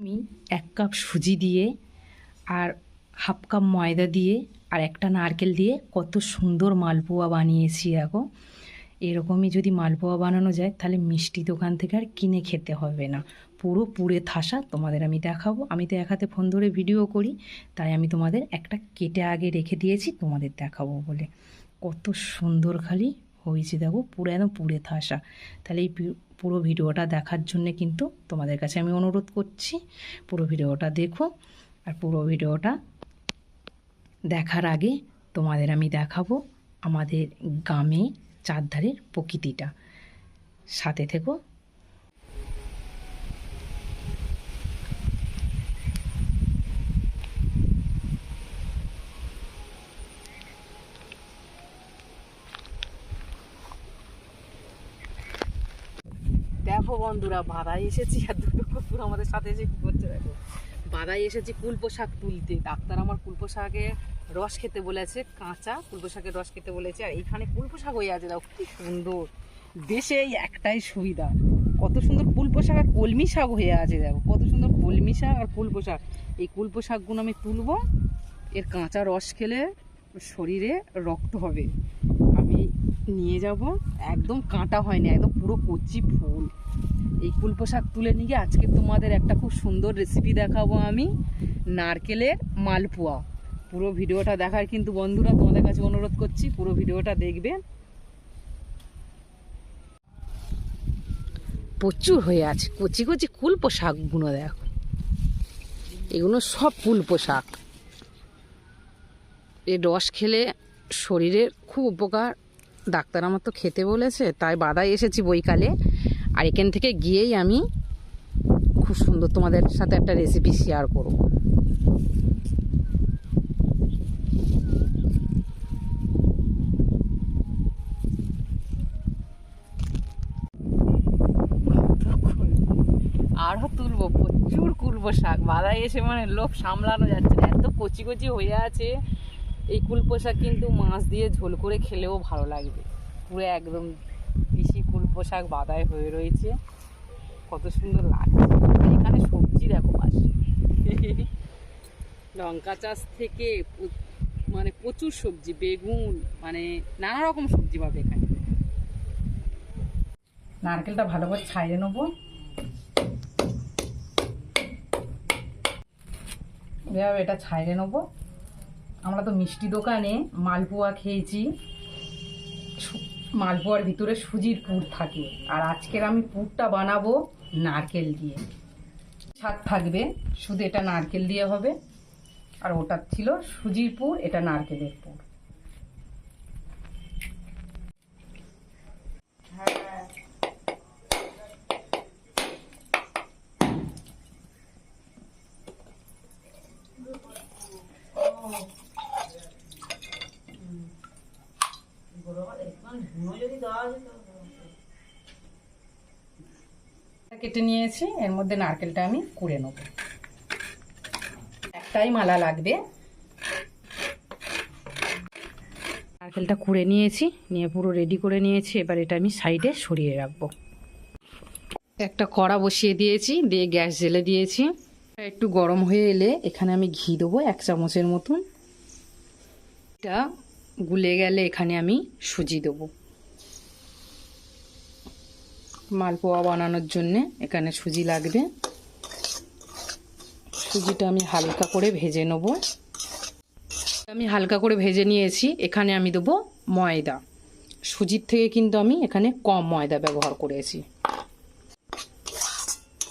আমি এক কাপ সুজি দিয়ে আর হাফ কাপ ময়দা দিয়ে আর একটা নারকেল দিয়ে কত সুন্দর মালপোয়া বানিয়েছি, দেখো। এরকমই যদি মালপোয়া বানানো যায়, তাহলে মিষ্টি দোকান থেকে আর কিনে খেতে হবে না। পুরো পুড়ে থাসা তোমাদের আমি দেখাবো। আমি তো এক হাতে ফোন ধরে ভিডিও করি, তাই আমি তোমাদের একটা কেটে আগে রেখে দিয়েছি, তোমাদের দেখাবো বলে। কত সুন্দর খালি হয়েছে দেখো পুরো একদম পুড়ে থাসা। তাহলে এই পুরো ভিডিওটা দেখার জন্যে কিন্তু তোমাদের কাছে আমি অনুরোধ করছি, পুরো ভিডিওটা দেখো আর পুরো ভিডিওটা দেখার আগে তোমাদের আমি দেখাবো আমাদের গ্রামে চারধারের প্রকৃতিটা। সাথে থেকো দেখো বন্ধুরা বাদাই এসেছি আর দুটো কুকুর আমাদের সাথে এসে কি করছে দেখো। বাদাই এসেছি কুলপো শাক তুলতে। ডাক্তার আমার কুলপো শাকে রস খেতে বলেছে, কাঁচা কুলপো শাকের রস খেতে বলেছে, আর এইখানে কুলপো শাক হয়ে আছে, দেখো কি সুন্দর। দেশে এই একটাই সুবিধা, কত সুন্দর কুলপো শাক আর কলমি শাক হয়ে আছে, দেখো, কত সুন্দর কলমি শাক আর কুলপো শাক এই কুলপো শাকগুলো আমি তুলবো, এর কাঁচা রস খেলে শরীরে রক্ত হবে। আমি নিয়ে যাব, একদম কাঁটা হয়নি, একদম পুরো কচি ফুল। এই কুলপো শাক তুলে নিয়ে আজকে তোমাদের একটা খুব সুন্দর রেসিপি দেখাবো আমি। নারকেলের মালপোয়া। পুরো ভিডিওটা দেখার কিন্তু বন্ধুরা তোমাদের কাছে অনুরোধ করছি, পুরো ভিডিওটা দেখবে। প্রচুর হয়ে আছে। কচি কচি কুলপো শাকগুলো দেখো। এগুলো সব কুলপো শাক এর রস খেলে শরীরের খুব উপকার। ডাক্তার আমার তো খেতে বলেছে, তাই বাদায় এসেছি বইকালে। আর এখান থেকে গিয়েই আমি খুব সুন্দর তোমাদের সাথে একটা রেসিপি শেয়ার করব। আরও তুলবো, প্রচুর কুলবো শাক। বাদায় এসে মানে লোভ সামলানো যাচ্ছে না, এত কচি কচি হয়ে আছে। এই কুলপো শাক কিন্তু মাছ দিয়ে ঝোল করে খেলেও ভালো লাগবে। পুরো একদম বেশি কুলপো শাক বাদায় হয়ে রয়েছে। কত সুন্দর লাগছে। এখানে সবজি দেখো পাশে লঙ্কা চাষ থেকে মানে প্রচুর সবজি, বেগুন মানে নানা রকম সবজি পাবে এখানে। নারকেলটা ভালো করে ছাইড়ে নেব। এভাবে এটা ছাইড়ে নেব। আমরা তো মিষ্টি দোকানে মালপোয়া খেয়েছি। মালপোয়ার ভিতরে সুজির পুর থাকে। আর আজকের আমি পুরটা বানাবো নারকেল দিয়ে। ছাদ থাকবে, শুধু এটা নারকেল দিয়ে হবে। আর ওটা ছিল সুজির পুর, এটা নারকেলের পুর কেটে নিয়েছি, এর মধ্যে নারকেলটা আমি কুড়ে নেব। একটাই মালা লাগবে। নারকেলটা কুড়ে নিয়েছি, নিয়ে পুরো রেডি করে নিয়েছি, এবার এটা আমি সাইডে সরিয়ে রাখব। একটা কড়া বসিয়ে দিয়েছি, দিয়ে গ্যাস জেলে দিয়েছি। একটু গরম হয়ে এলে এখানে আমি ঘি দেবো, এক চামচের মতন। এটা গুলে গেলে এখানে আমি সুজি দেবো। মালপোয়া বানানোর জন্যে এখানে সুজি লাগবে। সুজিটা আমি হালকা করে ভেজে নেব। আমি হালকা করে ভেজে নিয়েছি, এখানে আমি দেবো ময়দা। সুজির থেকে কিন্তু আমি এখানে কম ময়দা ব্যবহার করেছি।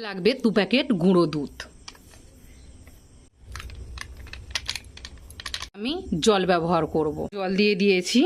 লাগবে দু প্যাকেট গুঁড়ো দুধ। আমি জল ব্যবহার করব। জল দিয়ে দিয়েছি।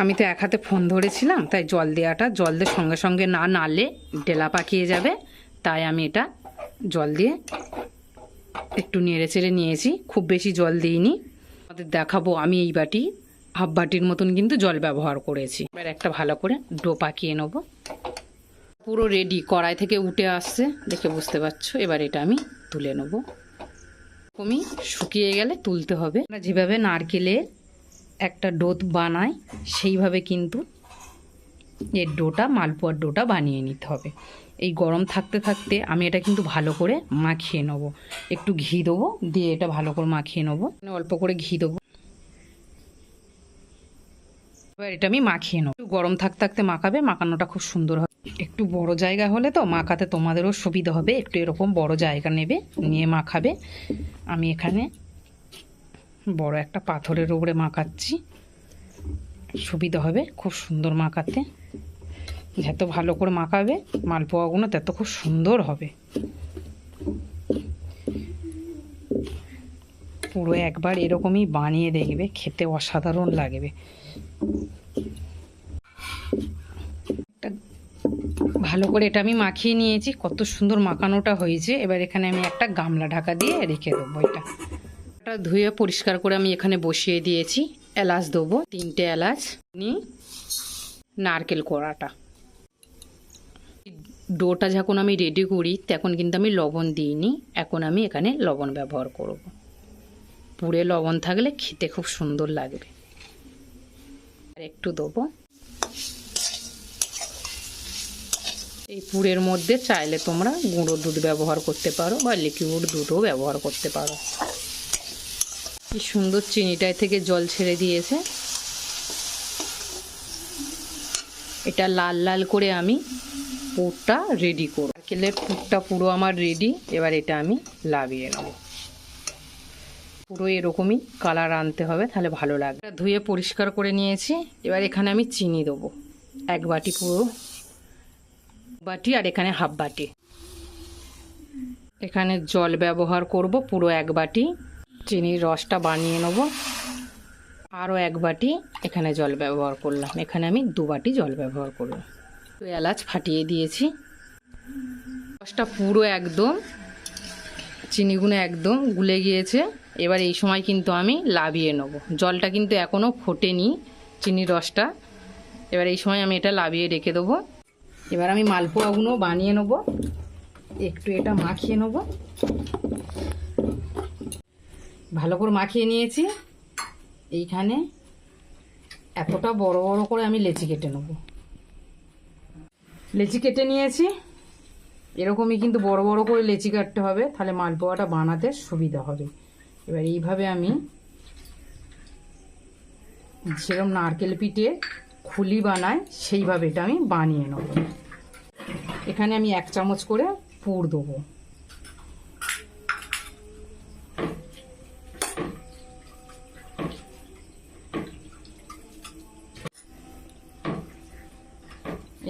আমি তো এক হাতে ফোন ধরেছিলাম, তাই জল দেওয়াটা, জল দিয়ে সঙ্গে সঙ্গে না নাড়লে ডেলা পাকিয়ে যাবে, তাই আমি এটা জল দিয়ে একটু নেড়ে চেড়ে নিয়েছি, খুব বেশি জল দিইনি। আমাদের দেখাবো আমি এই বাটি, হাফ বাটির মতন কিন্তু জল ব্যবহার করেছি। এবার একটা ভালো করে ডো পাকিয়ে নেব। পুরো রেডি কড়াই থেকে উঠে আসছে, দেখে বুঝতে পারছ? এবার এটা আমি তুলে নেব। কমি শুকিয়ে গেলে তুলতে হবে। যেভাবে নারকেলের একটা ডোত বানায়, সেইভাবে কিন্তু এর ডোটা, মালপোয়ার ডোটা বানিয়ে নিতে হবে। এই গরম থাকতে থাকতে আমি এটা কিন্তু ভালো করে মাখিয়ে নেব। একটু ঘি দেবো, দিয়ে এটা ভালো করে মাখিয়ে নেব। অল্প করে ঘি দেবো। এবার এটা আমি মাখিয়ে নেব। একটু গরম থাকতে থাকতে মাখাবে, মাখানোটা খুব সুন্দর হবে। একটু বড় জায়গা হলে তো মাখাতে তোমাদেরও সুবিধা হবে, একটু এরকম বড় জায়গা নেবে, নিয়ে মাখাবে। আমি এখানে বড় একটা পাথরের উপরে মাখাচ্ছি। সুবিধা হবে খুব সুন্দর মাখাতে। যত ভালো করে মাখাবে, মালপোয়াগুলো তত খুব সুন্দর হবে। পুরো একবার এরকমই বানিয়ে দেখবে, খেতে অসাধারণ লাগবে। ভালো করে এটা আমি মাখিয়ে নিয়েছি, কত সুন্দর মাখানোটা হয়েছে। এবার এখানে আমি একটা গামলা ঢাকা দিয়ে রেখে দেবো এটা। এটা ধুয়ে পরিষ্কার করে আমি এখানে বসিয়ে দিয়েছি। এলাচ দেবো, তিনটে এলাচ নিয়ে নারকেল কোড়াটা। ডোটা যখন আমি রেডি করি, তখন কিন্তু আমি লবণ দিইনি। এখন আমি এখানে লবণ ব্যবহার করব। পুরে লবণ থাকলে খেতে খুব সুন্দর লাগবে। আর একটু দেবো। এই পুরের মধ্যে চাইলে তোমরা গুঁড়ো দুধ ব্যবহার করতে পারো বা লিকুইড দুধও ব্যবহার করতে পারো। কি সুন্দর চিনিটায় থেকে জল ছেড়ে দিয়েছে। এটা লাল লাল করে আমি পুরটা রেডি করব। নারকেলের পুরটা পুরো আমার রেডি এবার এটা আমি লাভিয়ে নেব। পুরো এরকমই কালার আনতে হবে, তাহলে ভালো লাগবে। ধুয়ে পরিষ্কার করে নিয়েছি, এবার এখানে আমি চিনি দেবো। এক বাটি পুরো বাটি আর এখানে হাফ বাটি। এখানে জল ব্যবহার করব পুরো এক বাটি। চিনির রসটা বানিয়ে নেব। আরও এক বাটি এখানে জল ব্যবহার করলাম। এখানে আমি দু বাটি জল ব্যবহার করলাম তো এলাচ ফাটিয়ে দিয়েছি। রসটা পুরো একদম, চিনিগুলো একদম গুলে গিয়েছে। এবার এই সময় কিন্তু আমি লাভিয়ে নেব। জলটা কিন্তু এখনও ফোটেনি চিনির রসটা। এবার এই সময় আমি এটা লাভিয়ে রেখে দেবো। এবার আমি মালপোয়াগুলো বানিয়ে নেব। একটু এটা মাখিয়ে নেব। ভালো করে মাখিয়ে নিয়েছি। এইখানে এতটা বড় বড় করে আমি লেচি কেটে নেব। লেচি কেটে নিয়েছি। এরকমই কিন্তু বড় বড় করে লেচি কাটতে হবে, তাহলে মালপোয়াটা বানাতে সুবিধা হবে। এবার এইভাবে আমি যেরকম নারকেল পিঠে খুলি বানায় সেইভাবে এটা আমি বানিয়ে নেব। এখানে আমি এক চামচ করে পুর দেবো।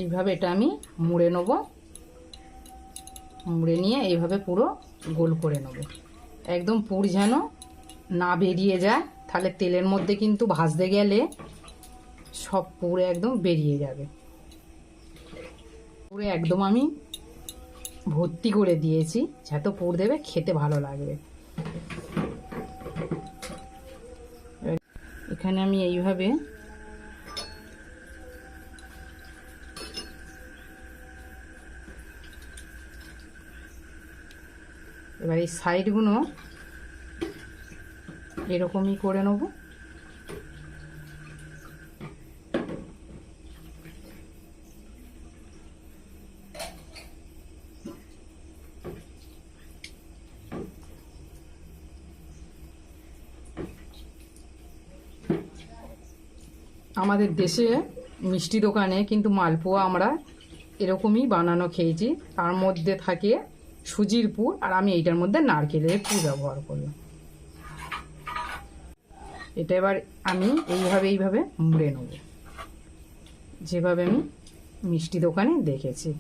এইভাবে এটা আমি মুড়ে নেব। মুড়ে নিয়ে এইভাবে পুরো গোল করে নেব। একদম পুর যেন না বেরিয়ে যায়। তাহলে তেলের মধ্যে কিন্তু ভাজতে গেলে সব পুরো একদম বেরিয়ে যাবে। পুরো একদম আমি ভর্তি করে দিয়েছি। যত পুর দেবে, খেতে ভালো লাগবে। এখানে আমি এইভাবে এবার এই সাইডগুলো এরকমই করে নেব। আমাদের দেশে মিষ্টি দোকানে কিন্তু মালপোয়া আমরা এরকমই বানানো খেয়েছি। তার মধ্যে থাকে সুজির পুর, আর আমি এইটার মধ্যে নারকেলের পুর ব্যবহার করলাম। এটা এবার আমি এইভাবে এইভাবে মুড়ে নেব। যেভাবে আমি মিষ্টি দোকানে দেখেছি।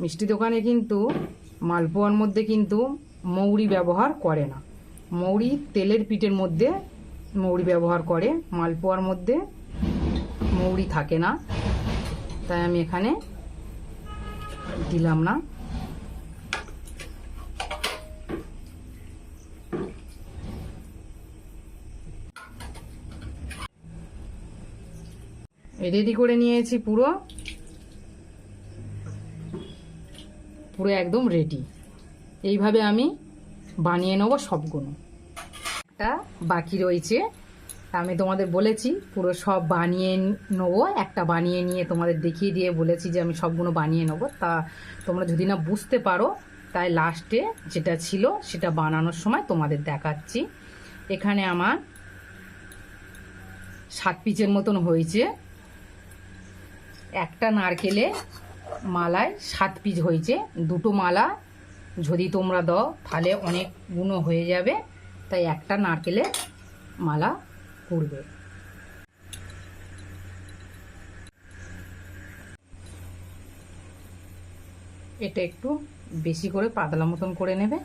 মিষ্টি দোকানে কিন্তু মালপোয়ার মধ্যে কিন্তু মৌরি ব্যবহার করে না। মৌরি তেলের পিঠের মধ্যে মৌরি ব্যবহার করে, মালপোয়ার মধ্যে মৌরি থাকে না। তাই আমি এখানে দিলাম না। রেডি করে নিয়েছি পুরো। পুরো একদম রেডি এইভাবে আমি বানিয়ে নেব সবগুলো। একটা বাকি রয়েছে। আমি তোমাদের বলেছি, পুরো সব বানিয়ে নেব। একটা বানিয়ে নিয়ে তোমাদের দেখিয়ে দিয়ে বলেছি যে আমি সবগুলো বানিয়ে নেব। তা তোমরা যদি না বুঝতে পারো, তাই লাস্টে যেটা ছিল সেটা বানানোর সময় তোমাদের দেখাচ্ছি। এখানে আমার সাত পিচের মতন হয়েছে। একটা নারকেলে মালায় সাত পিস হয়েছে। দুটো মালা যদি তোমরা দাও, তাহলে অনেকগুলো হয়ে যাবে। তাই একটা নারকেলে মালা করবে এটা একটু বেশি করে পাতলা মতন করে নেবে।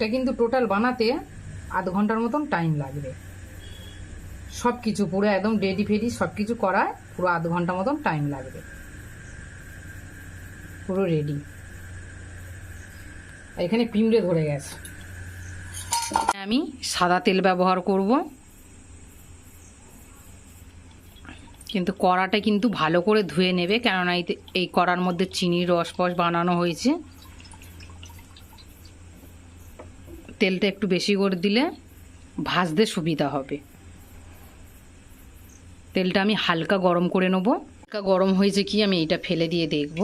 এটা কিন্তু টোটাল বানাতে আধ ঘণ্টার মতন টাইম লাগবে। সব কিছু পুরো একদম রেডি ফেডি সব কিছু করায় পুরো আধ ঘণ্টা মতন টাইম লাগবে। পুরো রেডি এখানে পিমড়ে ধরে গেছে। আমি সাদা তেল ব্যবহার করব। কিন্তু কড়াটা কিন্তু ভালো করে ধুয়ে নেবে, কেননা এই এই কড়ার মধ্যে চিনির রস ফস বানানো হয়েছে। তেলটা একটু বেশি করে দিলে ভাজতে সুবিধা হবে। তেলটা আমি হালকা গরম করে নেব। হালকা গরম হয়েছে কি আমি এইটা ফেলে দিয়ে দেখব।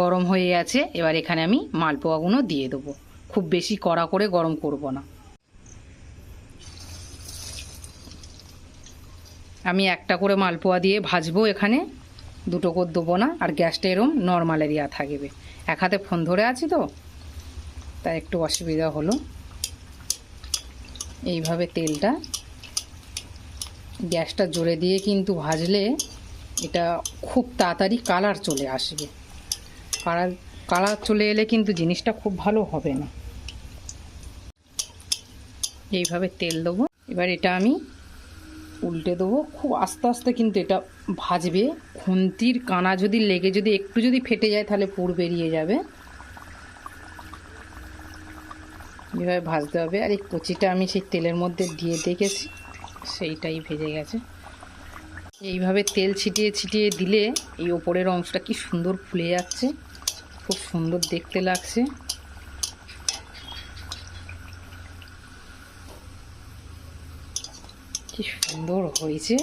গরম হয়ে গেছে, এবার এখানে আমি মালপোয়াগুলো দিয়ে দেবো। খুব বেশি কড়া করে গরম করব না। আমি একটা করে মালপোয়া দিয়ে ভাজবো এখানে। দুটো করে দেবো না, আর গ্যাসটা এরম নর্মাল এরিয়া থাকবে। এক হাতে ফোন ধরে আছি তো। তাই একটু অসুবিধা হলো। এইভাবে তেলটা গ্যাসটা জোরে দিয়ে কিন্তু ভাজলে এটা খুব তাড়াতাড়ি কালার চলে আসবে। কালার কালার চলে এলে কিন্তু জিনিসটা খুব ভালো হবে না। এইভাবে তেল দেবো। এবার এটা আমি উল্টে দেবো। খুব আস্তে আস্তে কিন্তু এটা ভাজবে। খুন্তির কানা যদি লেগে যদি একটু যদি ফেটে যায় তাহলে পুর বেরিয়ে যাবে। এভাবে ভাজতে হবে। আর এই কচিটা আমি সেই তেলের মধ্যে দিয়ে দেখেছি, সেইটাই ভেজে গেছে। এইভাবে তেল ছিটিয়ে ছিটিয়ে দিলে এই ওপরের অংশটা কি সুন্দর ফুলে যাচ্ছে, খুব সুন্দর দেখতে লাগছে। কি সুন্দর হয়েছে।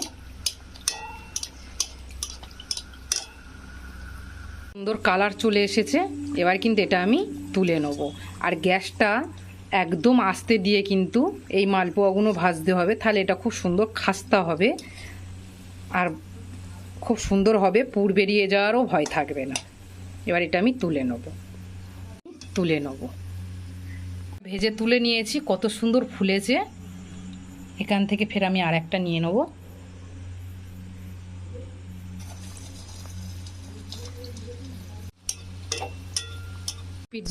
সুন্দর কালার চলে এসেছে। এবার কিন্তু এটা আমি তুলে নেব। আর গ্যাসটা একদম আস্তে দিয়ে কিন্তু এই মালপোয়াগুলো ভাজতে হবে। তাহলে এটা খুব সুন্দর খাস্তা হবে। আর খুব সুন্দর হবে, পুর বেরিয়ে যাওয়ারও ভয় থাকবে না। এবার এটা আমি তুলে নেব। তুলে নেব। ভেজে তুলে নিয়েছি, কত সুন্দর ফুলেছে। এখান থেকে ফের আমি আর একটা নিয়ে নেব।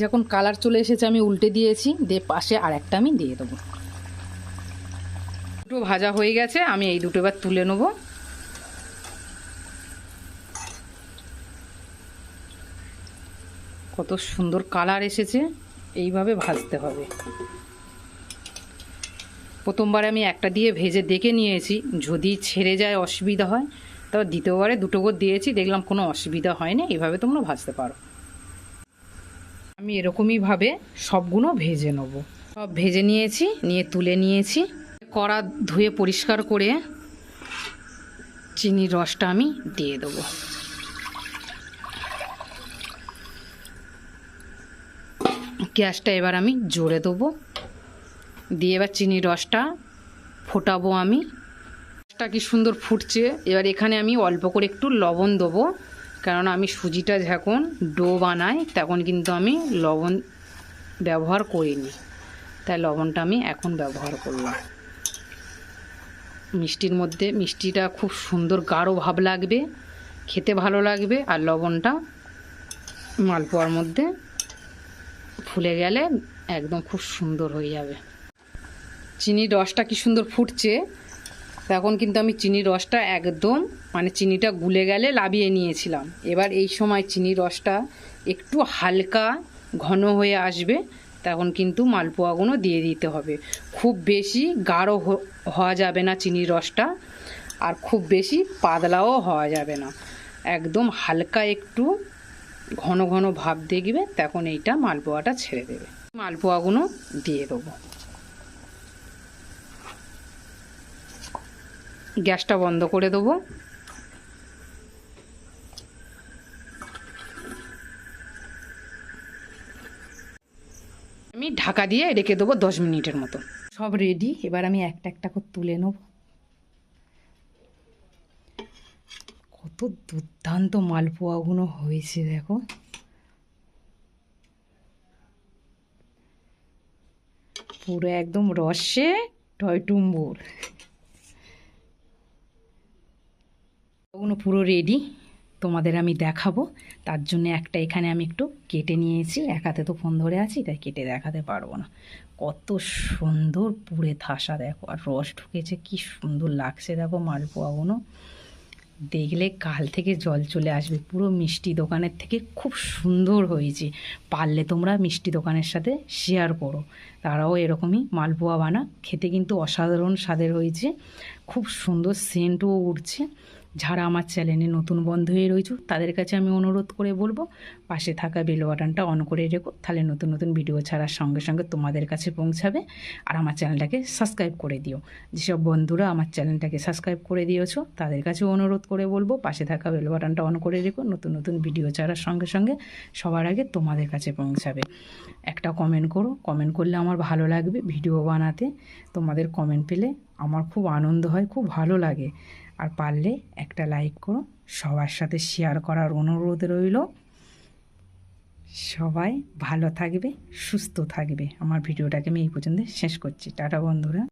যখন কালার চলে এসেছে, আমি উল্টে দিয়েছি, দিয়ে পাশে আর একটা আমি দিয়ে দেবো। দুটো ভাজা হয়ে গেছে, আমি এই দুটো এবার তুলে নেব। কত সুন্দর কালার এসেছে, এইভাবে ভাজতে হবে। প্রথমবারে আমি একটা দিয়ে ভেজে দেখে নিয়েছি, যদি ছেড়ে যায় অসুবিধা হয়, তবে দ্বিতীয়বারে দুটো করে দিয়েছি, দেখলাম কোনো অসুবিধা হয়নি এইভাবে তোমরা ভাজতে পারো। আমি এরকমইভাবে সবগুলো ভেজে নেব। সব ভেজে নিয়েছি, নিয়ে তুলে নিয়েছি। কড়া ধুয়ে পরিষ্কার করে চিনির রসটা আমি দিয়ে দেবো। গ্যাসটা এবার আমি জোরে দেবো। দিয়ে এবার চিনির রসটা ফোটাবো আমি। রসটা কি সুন্দর ফুটছে। এবার এখানে আমি অল্প করে একটু লবণ দেবো। কেননা আমি সুজিটা যখন ডো বানাই, তখন কিন্তু আমি লবণ ব্যবহার করিনি। তাই লবণটা আমি এখন ব্যবহার করলাম। মিষ্টির মধ্যে, মিষ্টিটা খুব সুন্দর গাঢ় ভাব লাগবে, খেতে ভালো লাগবে, আর লবণটা মালপোয়ার মধ্যে ফুলে গেলে একদম খুব সুন্দর হয়ে যাবে। চিনির রসটা কি সুন্দর ফুটছে? তখন কিন্তু আমি চিনির রসটা একদম মানে চিনিটা গুলে গেলে লাবিয়ে নিয়েছিলাম। এবার এই সময় চিনির রসটা একটু হালকা ঘন হয়ে আসবে, তখন কিন্তু মালপোয়াগুলো দিয়ে দিতে হবে। খুব বেশি গাঢ় হওয়া যাবে না চিনির রসটা, আর খুব বেশি পাতলাও হওয়া যাবে না। একদম হালকা একটু ঘন ঘন ভাব দেখবে, তখন এইটা মালপোয়াটা ছেড়ে দেবে। মালপোয়াগুলো দিয়ে দেবো। গ্যাসটা বন্ধ করে দেবো। আমি ঢাকা দিয়ে রেখে দেবো দশ মিনিটের মতো। সব রেডি এবার আমি একটা একটা করে তুলে নেব। কত দুর্দান্ত মালপোয়াগুলো হয়েছে, দেখো। পুরো একদম রসে টয়টুম্বুর। ওগুলো পুরো রেডি তোমাদের আমি দেখাবো। তার জন্য একটা এখানে আমি একটু কেটে নিয়েছি। এক হাতে তো ফোন ধরে আছি, তাই কেটে দেখাতে পারব না। কত সুন্দর পুড়ে থাসা দেখো। আর রস ঢুকেছে, কি সুন্দর লাগছে, দেখো মালপোয়াগুলো দেখলে কাল থেকে জল চলে আসবে। পুরো মিষ্টি দোকানের থেকে খুব সুন্দর হয়েছে। পারলে তোমরা মিষ্টি দোকানের সাথে শেয়ার করো। তারাও এরকমই মালপোয়া বানা খেতে কিন্তু অসাধারণ স্বাদের হয়েছে। খুব সুন্দর সেন্টও উঠছে। যারা আমার চ্যানেলে নতুন বন্ধু হয়ে রয়েছে, তাদের কাছে আমি অনুরোধ করে বলব, পাশে থাকা বেল বাটনটা অন করে রেখো, তাহলে নতুন নতুন ভিডিও ছাড়ার সঙ্গে সঙ্গে তোমাদের কাছে পৌঁছাবে। আর আমার চ্যানেলটাকে সাবস্ক্রাইব করে দিও। যেসব বন্ধুরা আমার চ্যানেলটাকে সাবস্ক্রাইব করে দিয়েছ, তাদের কাছেও অনুরোধ করে বলব, পাশে থাকা বেল বাটনটা অন করে রেখো, নতুন নতুন ভিডিও ছাড়ার সঙ্গে সঙ্গে সবার আগে তোমাদের কাছে পৌঁছাবে। একটা কমেন্ট করো কমেন্ট করলে আমার ভালো লাগবে। ভিডিও বানাতে তোমাদের কমেন্ট পেলে আমার খুব আনন্দ হয়, খুব ভালো লাগে। আর পারলে একটা লাইক করো। সবার সাথে শেয়ার করার অনুরোধ রইল। সবাই ভালো থাকবে, সুস্থ থাকবে। আমার ভিডিওটাকে আমি এই পর্যন্ত শেষ করছি। টাটা বন্ধুরা।